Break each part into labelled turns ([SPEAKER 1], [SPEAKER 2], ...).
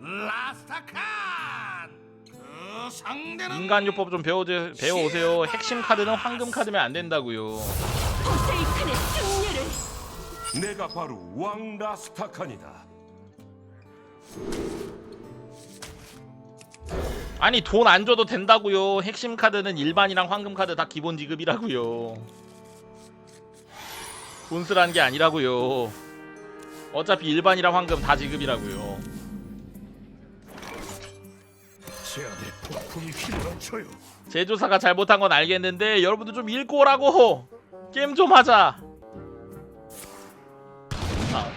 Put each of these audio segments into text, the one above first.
[SPEAKER 1] 라스타칸 그 상대는
[SPEAKER 2] 인간요법 좀 배워 배워오세요. 핵심 카드는 황금 카드면 안 된다고요.
[SPEAKER 3] 포세이큰의 승리를
[SPEAKER 4] 내가 바로 왕 라스타칸이다.
[SPEAKER 2] 아니 돈 안 줘도 된다고요. 핵심 카드는 일반이랑 황금 카드 다 기본 지급이라고요. 돈 쓰라는 게 아니라고요. 어차피 일반이랑 황금 다 지급이라고요. 제조사가 잘못한 건 알겠는데 여러분들 좀 읽고 오라고. 게임 좀 하자. 아,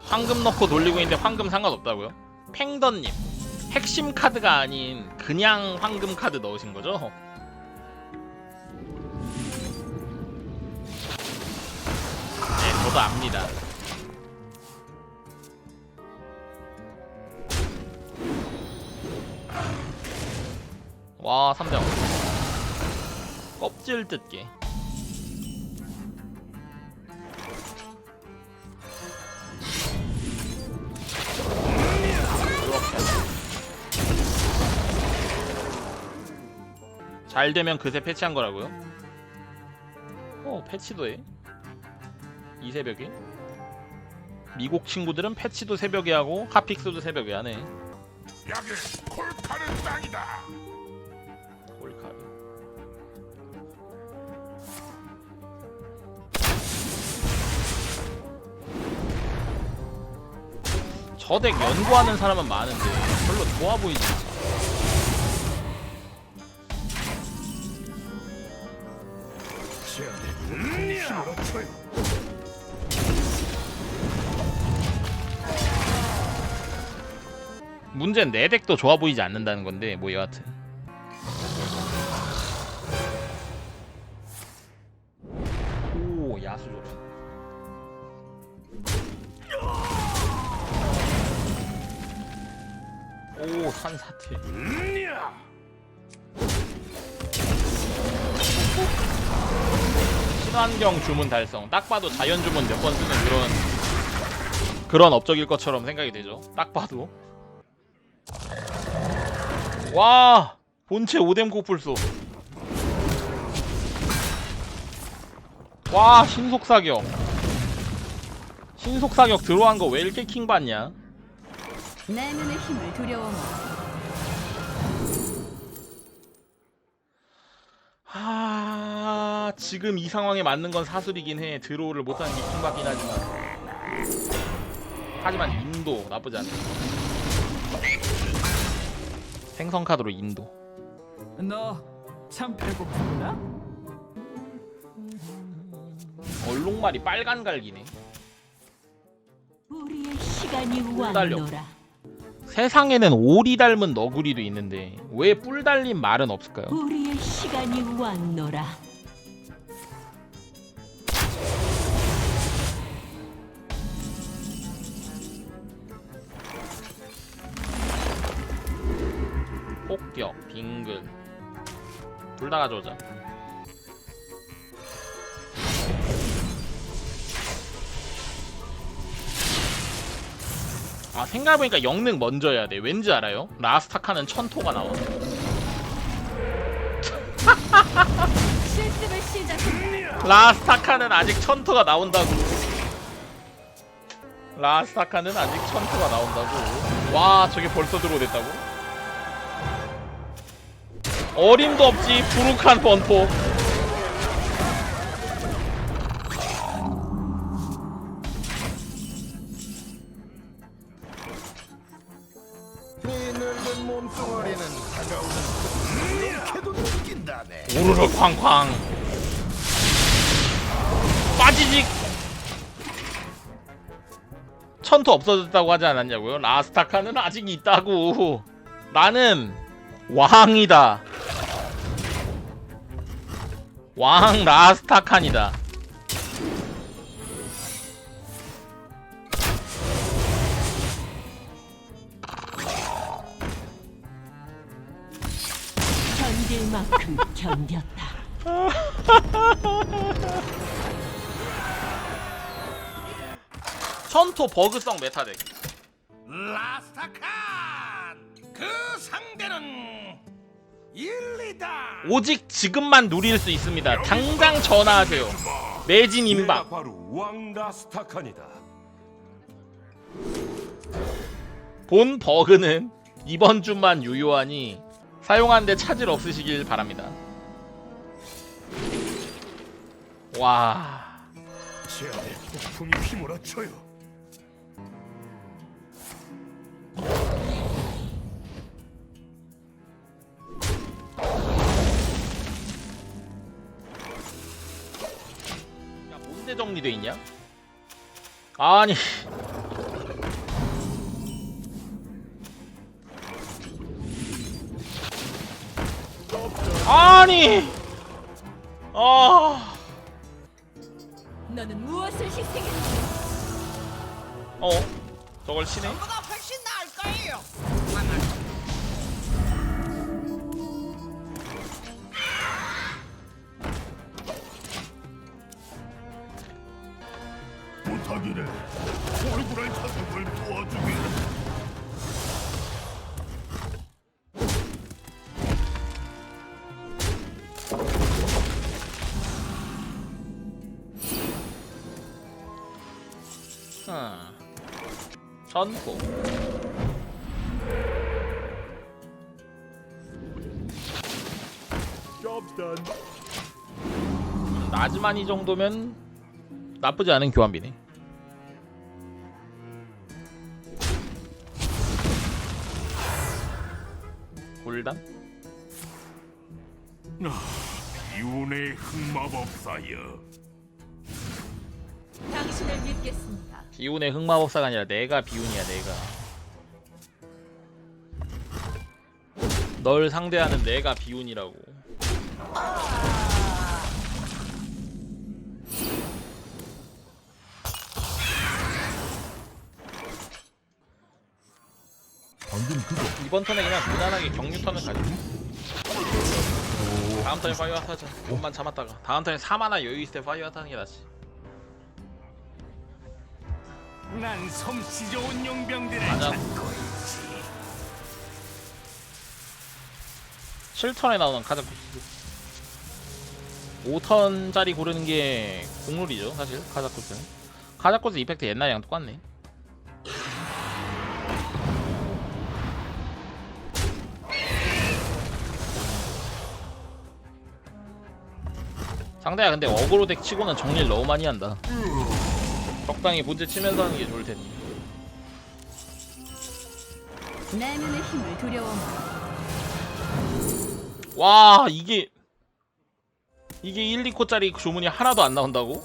[SPEAKER 2] 황금 넣고 돌리고 있는데 황금 상관없다고요? 팽더님 핵심 카드가 아닌 그냥 황금 카드 넣으신 거죠? 저도 압니다. 와, 3대0. 껍질 뜯게. 잘 되면 그새 패치한 거라고요? 어, 패치도 해. 이 새벽에? 미국 친구들은 패치도 새벽에 하고 핫픽스도 새벽에 하네.
[SPEAKER 1] 여기 콜카는 땅이다
[SPEAKER 2] 콜카드. 저덱 연구하는 사람은 많은데 별로 좋아 보이지 않아.
[SPEAKER 1] 제
[SPEAKER 2] 문제는 내 덱도 좋아 보이지 않는다는 건데 뭐 여하튼. 오 야수 좋다. 오 산사태. 친환경 주문 달성. 딱 봐도 자연 주문 몇 번 쓰는 그런 그런 업적일 것처럼 생각이 되죠. 딱 봐도 와 본체 오뎀 코뿔소. 와 신속 사격. 신속 사격 들어간 거 왜 이렇게 킹 받냐?
[SPEAKER 3] 내 눈의 힘을 두려워
[SPEAKER 2] 하 지금 이 상황에 맞는 건 사술이긴 해. 드로우를 못하는 게 킹 받긴 하지만. 하지만 인도 나쁘지 않네 생선 카드로 인도
[SPEAKER 5] 너 참 배고프구나?
[SPEAKER 2] 얼룩말이 빨간 갈기네
[SPEAKER 3] 우리의 시간이
[SPEAKER 2] 달려.
[SPEAKER 3] 왔노라
[SPEAKER 2] 세상에는 오리 닮은 너구리도 있는데 왜 뿔 달린 말은 없을까요?
[SPEAKER 3] 우리의 시간이 왔노라
[SPEAKER 2] 폭격, 빙글 둘 다 가져오자. 아 생각해보니까 영능 먼저 해야 돼. 왠지 알아요? 라스타카는 천토가 나와. 라스타카는 아직 천토가 나온다고. 라스타카는 아직 천토가 나온다고. 와 저게 벌써 들어오됐다고? 어림도 없지 부룩한 번포. 우르르 쾅쾅. 빠지직 천토 없어졌다고 하지 않았냐고요? 라스타카는 아직 있다고. 나는 왕이다 왕 라스타칸이다
[SPEAKER 3] 견딜 만큼 견뎠다.
[SPEAKER 2] 천토 버그성 메타덱
[SPEAKER 1] 라스타칸 그 상대는
[SPEAKER 2] 오직 지금만 누릴 수 있습니다. 당장 전화하세요. 매진 임박. 본 버그는 이번 주만 유효하니 사용하는데 차질 없으시길 바랍니다. 와.
[SPEAKER 1] 제안의 폭풍이 휘몰아쳐요
[SPEAKER 2] 돼 있냐? 아니. 아니. 아.
[SPEAKER 3] 너는 무엇을 희생했니?
[SPEAKER 2] 어. 저걸 치네.
[SPEAKER 6] 보다 훨씬 나을 거예요.
[SPEAKER 2] 전포. 음, 나즈마니 정도면 나쁘지 않은 교환비네. 골단?
[SPEAKER 1] 비운의 흑마법사여
[SPEAKER 3] 당신을 믿겠습니다.
[SPEAKER 2] 비운의 흑마법사가 아니라 내가 비운이야 내가. 널 상대하는 내가 비운이라고. 이번 턴에 그냥 무난하게 경유 턴을 가자. 다음 턴에 파이어 하자. 몸만 참았다가 다음 턴에 3하나 여유 있을 때 파이어 하는 게 낫지.
[SPEAKER 1] 난 솜씨 좋은 용병들을
[SPEAKER 2] 맞아.
[SPEAKER 1] 찾고 있지
[SPEAKER 2] 7턴에 나오는 카자쿠스. 5턴짜리 고르는 게 공룰이죠, 사실 카자쿠스는. 카자쿠스 이펙트 옛날이랑 똑같네. 상대가 근데 어그로 덱 치고는 정리를 너무 많이 한다. 적당히 본체 치면서 하는 게 좋을 텐데.
[SPEAKER 3] 내면의 힘을 두려워.
[SPEAKER 2] 와 이게 이게 1, 2코짜리 조문이 하나도 안 나온다고?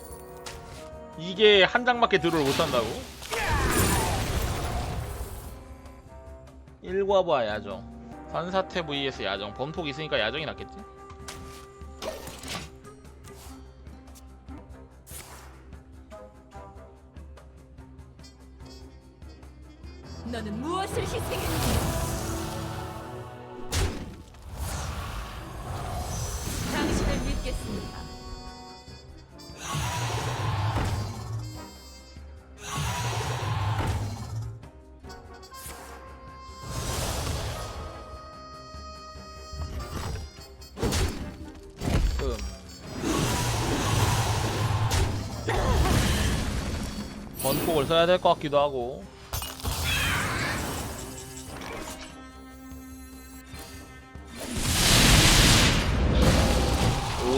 [SPEAKER 2] 이게 한 장밖에 드롤 못한다고? 일과부와 야정 산사태 vs 야정 범톡 있으니까 야정이 낫겠지?
[SPEAKER 3] 너는 무엇을 희생했니? 당신을 믿겠습니다.
[SPEAKER 2] 음. 번폭을 써야 될 것 같기도 하고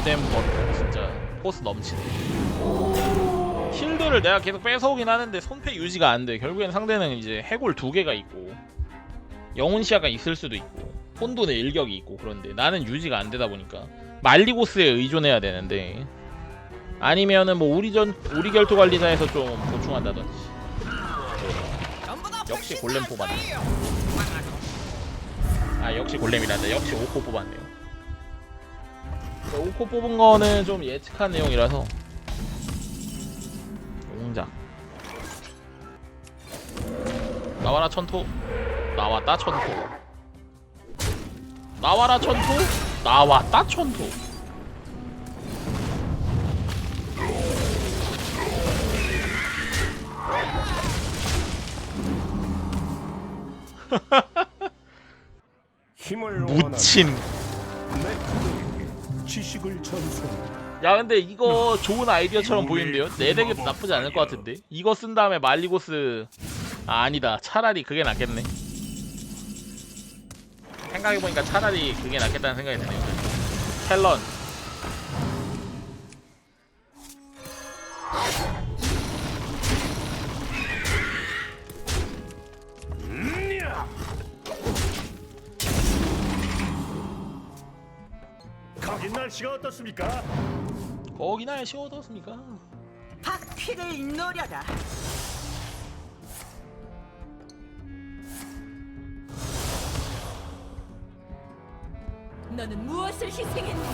[SPEAKER 2] 오덴 번폭 진짜 포스 넘치네. 힐드를 내가 계속 뺏어오긴 하는데 손패 유지가 안돼. 결국엔 상대는 이제 해골 두 개가 있고 영혼 시야가 있을 수도 있고 혼돈의 일격이 있고 그런데 나는 유지가 안 되다 보니까 말리고스에 의존해야 되는데 아니면은 뭐 우리전 우리 결투 관리자에서 좀 보충한다든지. 역시 골렘 뽑았네. 아 역시 골렘이란다. 역시 5코 뽑았네요 5코 뽑은 거는 좀 예측한 내용이라서. 용작 나와라 천토. 나왔다 천토. 나와라 천토. 나왔다 천도
[SPEAKER 4] 힘을 내 그대에게 지식을 전수한다.
[SPEAKER 2] 야 근데 이거 좋은 아이디어처럼 보이는데요? 내 덱에도 나쁘지 않을 것 같은데? 이거 쓴 다음에 말리고스. 아 아니다. 차라리 그게 낫겠네. 생각해보니까 차라리 그게 낫겠다는 생각이 드네요. 텔런
[SPEAKER 4] 날씨가 어떻습니까?
[SPEAKER 2] 거기나 쉬워졌습니까?
[SPEAKER 6] 바퀴를 노려라.
[SPEAKER 3] 너는 무엇을 희생했는가?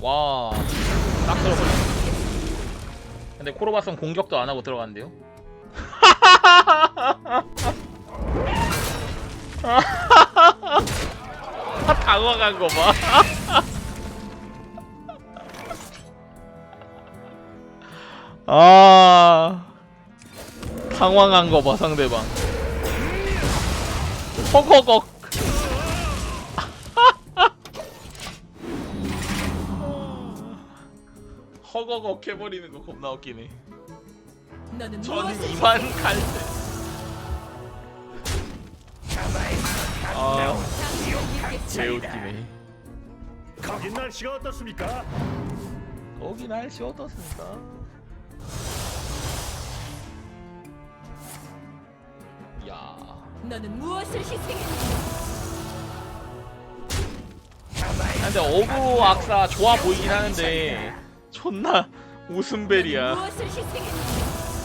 [SPEAKER 2] 와, 딱 들어버려. 근데 코로바스는 공격도 안 하고 들어간대요. 당황한 거 봐. 아, 당황한 거 봐, 상대방. 허거걱. 허거걱 해버리는 거 겁나 웃기네.
[SPEAKER 3] 무엇을
[SPEAKER 2] 이만
[SPEAKER 3] 희생했는가?
[SPEAKER 2] 갈 때. 웃기네.
[SPEAKER 4] 거긴 날씨가 어떻습니까?
[SPEAKER 2] 거기 날씨 어떻습니까? 야,
[SPEAKER 3] 너는 무엇을 희생했는가?
[SPEAKER 2] 근데 어구 악사 좋아 보이긴 하는데 존나
[SPEAKER 3] 너는
[SPEAKER 2] 웃음벨이야.
[SPEAKER 3] 무엇을?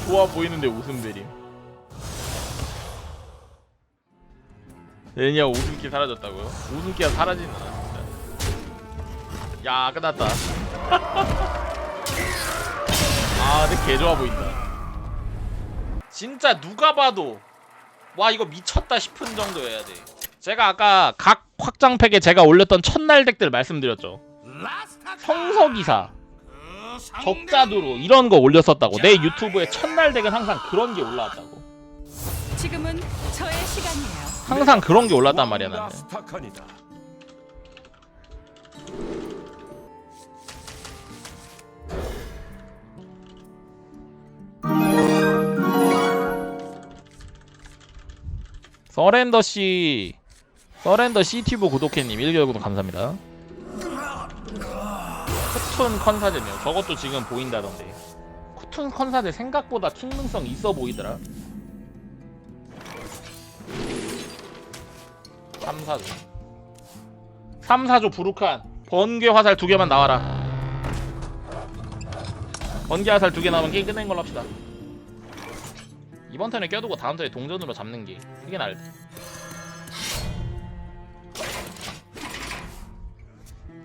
[SPEAKER 2] 좋아 보이는데 웃음벨이. 왜냐 웃음기 사라졌다고요? 웃음기가 사라지는 진짜. 야 끝났다. 아 근데 개 좋아 보인다. 진짜 누가 봐도 와 이거 미쳤다 싶은 정도여야 돼. 제가 아까 각 확장팩에 제가 올렸던 첫날 덱들 말씀드렸죠. 성서기사, 적자두루 이런 거 올렸었다고. 내 유튜브에 첫날 덱은 항상 그런 게 올라왔다고.
[SPEAKER 3] 지금은 저의 시간이에요.
[SPEAKER 2] 항상 그런 게 올랐단 말이야 나는. 서렌더 씨, 서렌더 씨튜브 구독해님 1개월 구독 감사합니다. 쿠툰 컨사제네요. 저것도 지금 보인다던데. 쿠툰 컨사제 생각보다 킹능성 있어 보이더라. 3, 4조. 3, 4조 부룩한 번개 화살 두 개만 나와라. 번개 화살 두 개 나오면 게임 끝낸 걸로 합시다. 이번 턴에 껴두고 다음 턴에 동전으로 잡는 게 그게 나을 듯.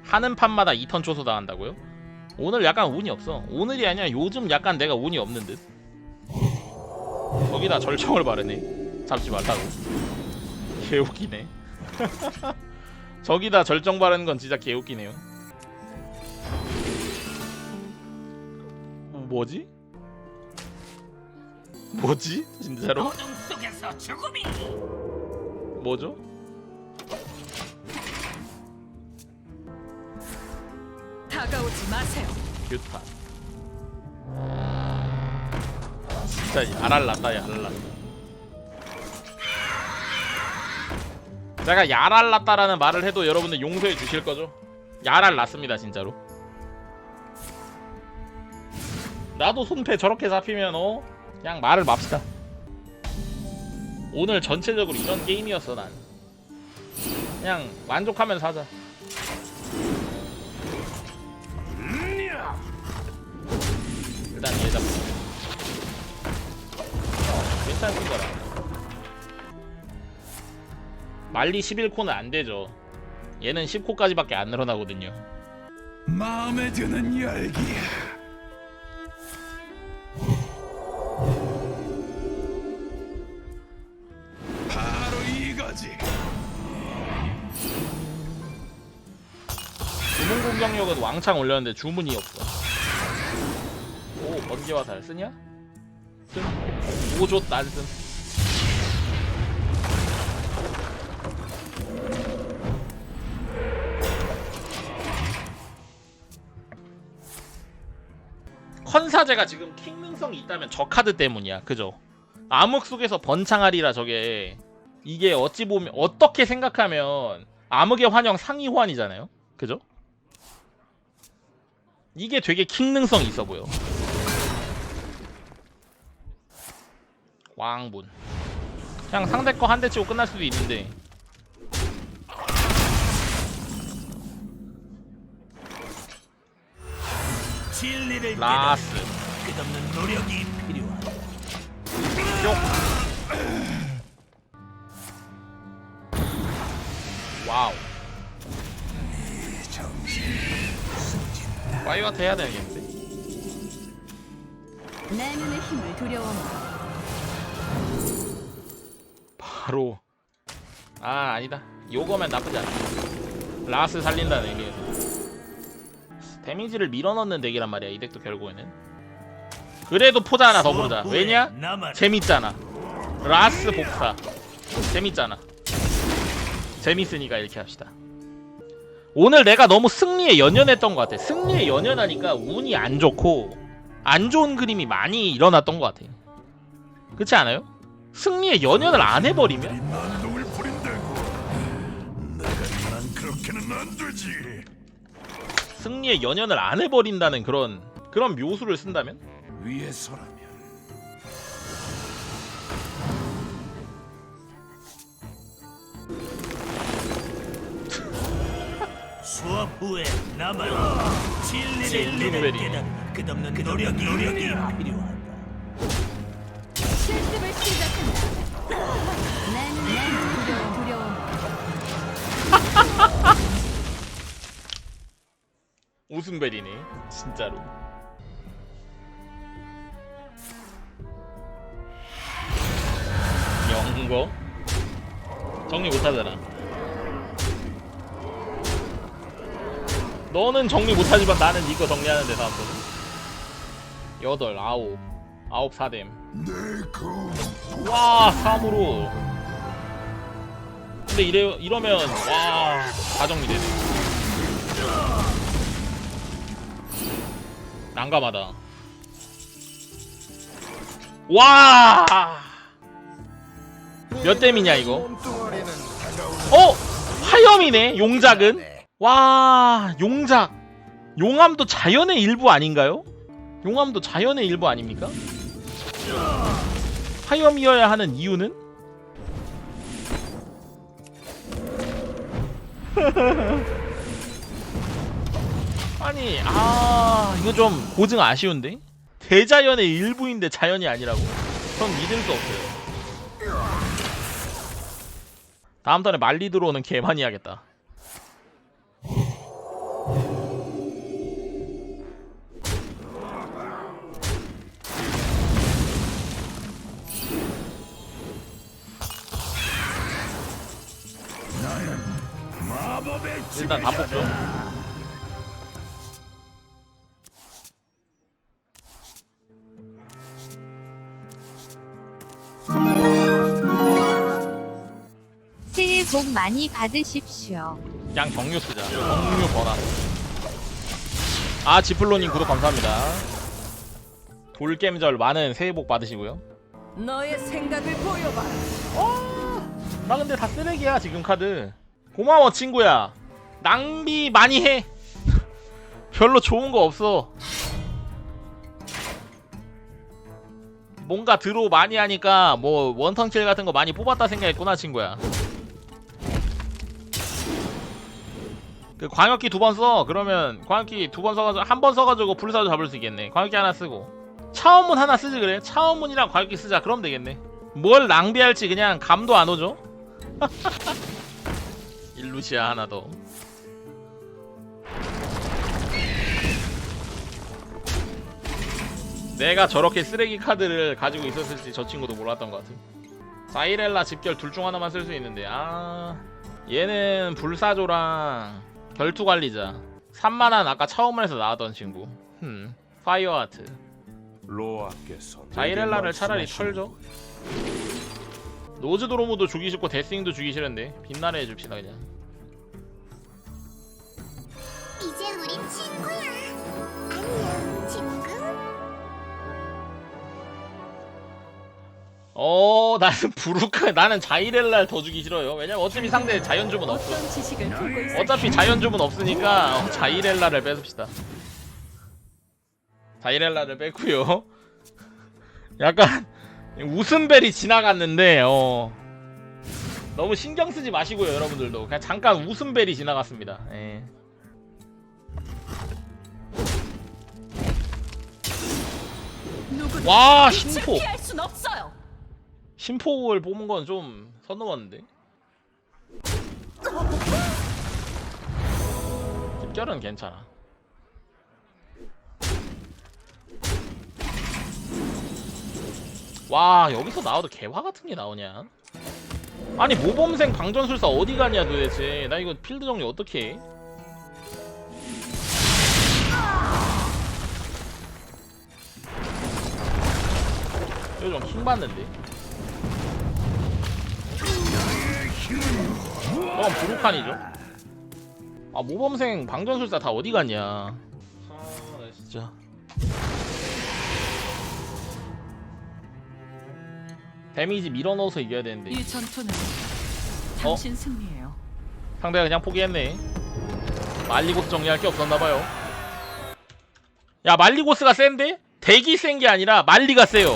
[SPEAKER 2] 하는 판마다 2턴 초소 당한다고요? 오늘 약간 운이 없어. 오늘이 아니라 요즘 약간 내가 운이 없는 듯. 거기다 절청을 바르네. 잡지 말라고. 개웃기네. 저기다 절정 바르는 건 진짜 개웃기네요. 뭐지? 뭐지? 진짜로? 뭐죠?
[SPEAKER 3] 다가오지 마세요.
[SPEAKER 2] 규탄 진짜 야랄났다 야랄났 제가 야랄 났다라는 말을 해도 여러분들 용서해 주실 거죠? 야랄 났습니다 진짜로. 나도 손패 저렇게 잡히면 어? 그냥 말을 맙시다. 오늘 전체적으로 이런 게임이었어 난. 그냥 만족하면서 하자. 일단 얘 잡고. 괜찮은 거라 말리 11코는 안 되죠. 얘는 10코까지밖에 안 늘어나거든요.
[SPEAKER 1] 마음에 드는 열기. 바로 이거지.
[SPEAKER 2] 주문 공격력은 왕창 올렸는데 주문이 없어. 오 번개와 달 쓰냐? 쓴. 오조 난 쓴. 컨사제가 지금 킹 능성이 있다면 저 카드 때문이야. 그죠? 암흑 속에서 번창하리라 저게. 이게 어찌 보면 어떻게 생각하면 암흑의 환영 상위 호환이잖아요. 그죠? 이게 되게 킹 능성이 있어 보여. 왕분 그냥 상대 거 한 대 치고 끝날 수도 있는데
[SPEAKER 1] 진리를
[SPEAKER 2] 라스.
[SPEAKER 1] 끝없는 노력이 필요하다.
[SPEAKER 2] 와우. 파이어트 해야 되겠는데.
[SPEAKER 3] 내 눈의 힘을 두려워
[SPEAKER 2] 바로. 아 아니다. 요거면 나쁘지 않아 라스 살린다는 의미에서 데미지를 밀어넣는 덱이란 말이야 이 덱도 결국에는. 그래도 포자 하나 더 보자. 왜냐? 재밌잖아. 라스 복사. 재밌잖아. 재밌으니까 이렇게 합시다. 오늘 내가 너무 승리에 연연했던 것 같아. 승리에 연연하니까 운이 안 좋고 안 좋은 그림이 많이 일어났던 것 같아. 그렇지 않아요? 승리에 연연을 안 해버리면?
[SPEAKER 1] 그렇게는 안 되지.
[SPEAKER 2] 승리에 연연을 안 해버린다는 그런 그런 묘수를 쓴다면?
[SPEAKER 1] 위에서라면. 수업 후에 남아 진리를
[SPEAKER 2] 진리를
[SPEAKER 1] 깨닫는 끝없는 노력이 노력이 필요하다.
[SPEAKER 3] 실습을 시작한다. 내
[SPEAKER 2] 웃음벨이네 진짜로. 영거? 정리 못하잖아. 너는 정리 못하지만 나는 이거 정리하는데 다음번은 여덟 아홉. 아홉 사뎀 와 3으로. 근데 이래 이러면 와다 정리되네 난감하다 와 몇 댐이냐 이거 어 화염이네 용작은 와 용작 용암도 자연의 일부 아닌가요? 용암도 자연의 일부 아닙니까? 화염이어야 하는 이유는? 아니 아 이거 좀 고증 아쉬운데? 대자연의 일부인데 자연이 아니라고? 전 믿을 수 없어요 다음 턴에 말리 들어오는 개 많이 하겠다 일단 다 뽑죠
[SPEAKER 7] 복 많이 받으십시오.
[SPEAKER 2] 그냥 정류 쓰자. 정류 번화 아 지플로님 구독 감사합니다. 돌겜절 많은 새해 복 받으시고요.
[SPEAKER 6] 너의 생각을 보여봐.
[SPEAKER 2] 나 근데 다 쓰레기야 지금 카드. 고마워 친구야. 낭비 많이 해. 별로 좋은 거 없어. 뭔가 드로 많이 하니까 뭐 원턴킬 같은 거 많이 뽑았다 생각했구나 친구야 그 광역기 두 번 써. 그러면 광역기 두 번 써가지고 한 번 써가지고 불사도 잡을 수 있겠네. 광역기 하나 쓰고. 차원문 하나 쓰지 그래? 차원문이랑 광역기 쓰자. 그럼 되겠네. 뭘 낭비할지 그냥 감도 안 오죠? 일루시아 하나 더. 내가 저렇게 쓰레기 카드를 가지고 있었을지 저 친구도 몰랐던 것 같아. 사이렐라 집결 둘 중 하나만 쓸 수 있는데. 아 얘는 불사조랑 결투 관리자. 3만원 아까 처음에서 나왔던 친구. 음 파이어 아트.
[SPEAKER 4] 로아께서
[SPEAKER 2] 자이렐라를 차라리 털죠. 노즈 도로모도 주기 싫고 데스윙도 주기 싫은데 빛나래 해줍시다 그냥 어 나는 부르카 나는 자이렐라를 더 주기 싫어요. 왜냐면 어차피 상대 자연주문 없어
[SPEAKER 3] 어떤 지식을 들고 있어?
[SPEAKER 2] 어차피 자연주문 없으니까 어, 자이렐라를 뺏읍시다. 자이렐라를 뺐고요. 약간 웃음벨이 지나갔는데 어. 너무 신경 쓰지 마시고요 여러분들도. 그냥 잠깐 웃음벨이 지나갔습니다. 예.
[SPEAKER 3] 누구도
[SPEAKER 2] 와
[SPEAKER 3] 빛을
[SPEAKER 2] 심포.
[SPEAKER 3] 피할 순 없어요.
[SPEAKER 2] 심포를 뽑은 건 좀 선 넘었는데? 집결은 괜찮아. 와 여기서 나와도 개화 같은 게 나오냐? 아니 모범생 방전술사 어디 가냐 도대체? 나 이거 필드 정리 어떻게 해? 이거 좀 킹받는데 어 부룩한이죠? 아 모범생 방전술사 다 어디 갔냐? 아 진짜. 데미지 밀어넣어서 이겨야 되는데.
[SPEAKER 3] 이 전투는
[SPEAKER 2] 어?
[SPEAKER 3] 당신 승리예요.
[SPEAKER 2] 상대가 그냥 포기했네. 말리고스 정리할 게 없었나봐요. 야 말리고스가 센데? 덱이 센게 아니라 말리가 세요